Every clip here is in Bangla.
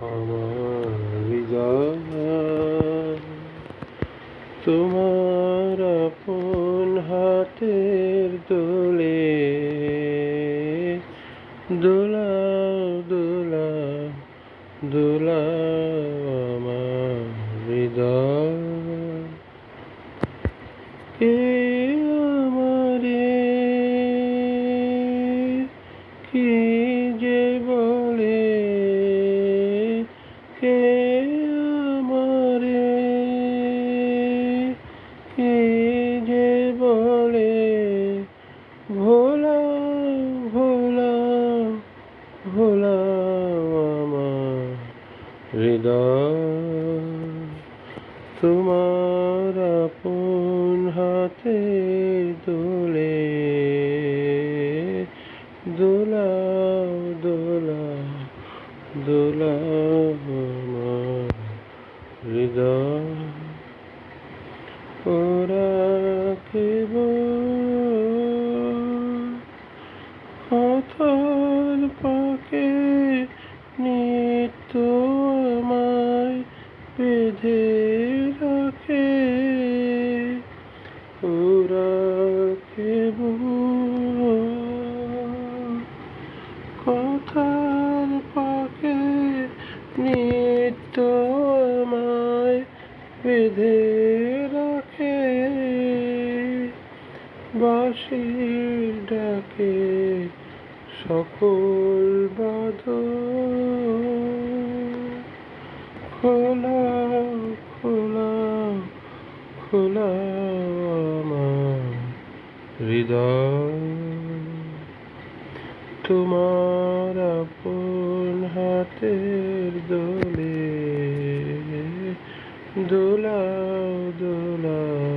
আমার হৃদয় তোমার আপন হাতের দোলে, দোলাও দোলাও দোলাও আমার হৃদয়। কে আমারে, কি যে ভোলা আমার হৃদয়। তোমার আপন হাতে দোলে দোলাও দোলাও দোলাও আমার হৃদয় ওরা কথার পাকে নিত্য আমায় বেঁধে রাখে ওরা কথার পাকে নিত্য আমায় বেঁধে রাখে। বাঁশির ডাকে সকল বাধ খোলা খোলা খোলা তোমার আপন হাতের দোলে দোলাও দোলাও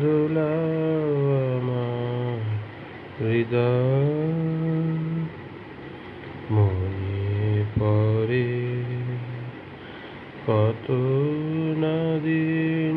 দোলাও আমার হৃদয় মনে পড়ে কত না দিন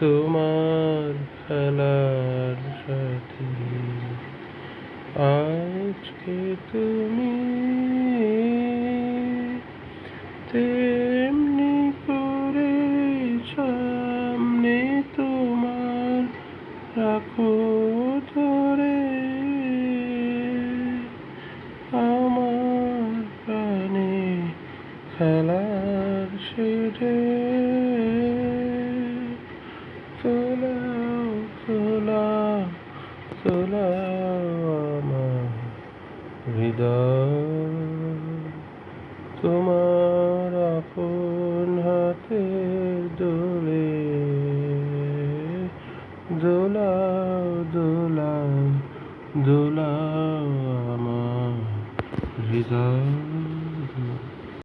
তোমার খেলার সাথী আজকে তুমি তেমনি করে সামনে তোমার রাখো ধরে আমার প্রাণে খেলার সেরে তোলাও তোলাও তোলাও আমার হৃদয় তোমার হাতের দোলে দোলাও দোলাও দোলাও আমার হৃদয়।